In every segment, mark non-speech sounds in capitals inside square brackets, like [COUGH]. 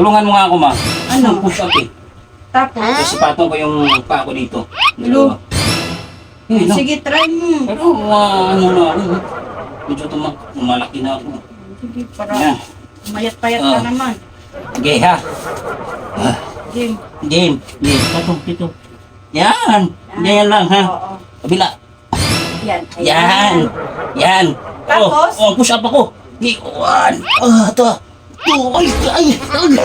Tulungan mo nga ako, ma. Ano? Push up eh. Tapos, Kasi patong ko yung pa ko dito. Hello? Dalawa. Eh, no? sige, try mo. Pero, ah, ano na ako. eh. Medyo tumak, malaki na ako. Sige, para Yan. mayat-payat ka Ah. naman. Okay, ha? Ah, Game. game. Game. Patong, dito. Yan. Yan lang, ha? Oo. Kabila. Yan. Yan. Yan. Tapos? Oh, oh push up ako. Okay, one. Ah, ito. Ay, ay, ay.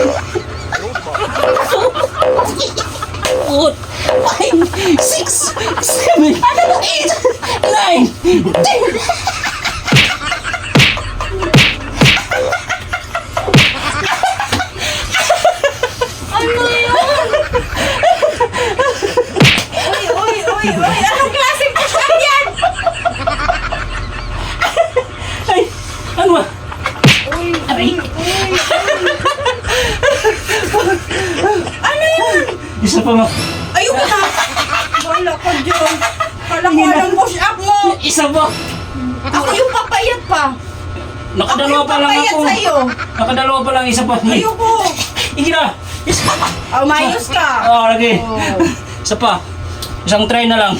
Four, five, six, seven, eight, nine, ten. Ano yun? uy, uy, uy, uy. Anong klaseng push-up yan? Ay, ano ba? Uy, uy. ano yun? Isa pa ma. Ayoko na. Wala ko dyan. Kala ko anong push-up mo. Isa pa. Ako yung papayat pa. Nakadalawa pa lang ako. sa'yo. Nakadalawa pa lang isa pa. Ayoko. Hindi na. Isa pa. Oh, mayos ka. Oh, lagi. Oh. Isa pa. Isang try na lang.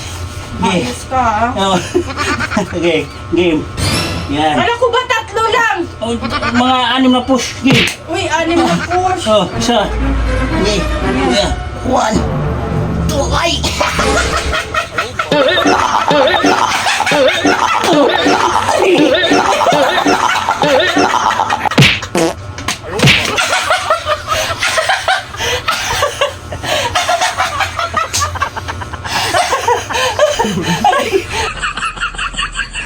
Mayos ka. ah. Oh. [LAUGHS] okay, game. Yan. Kala ko ba tatlo lang? Oh, mga anim na push. Game. Uy, anim na push. Oh, isa. Okay. Yeah. One, two, ay! Aray!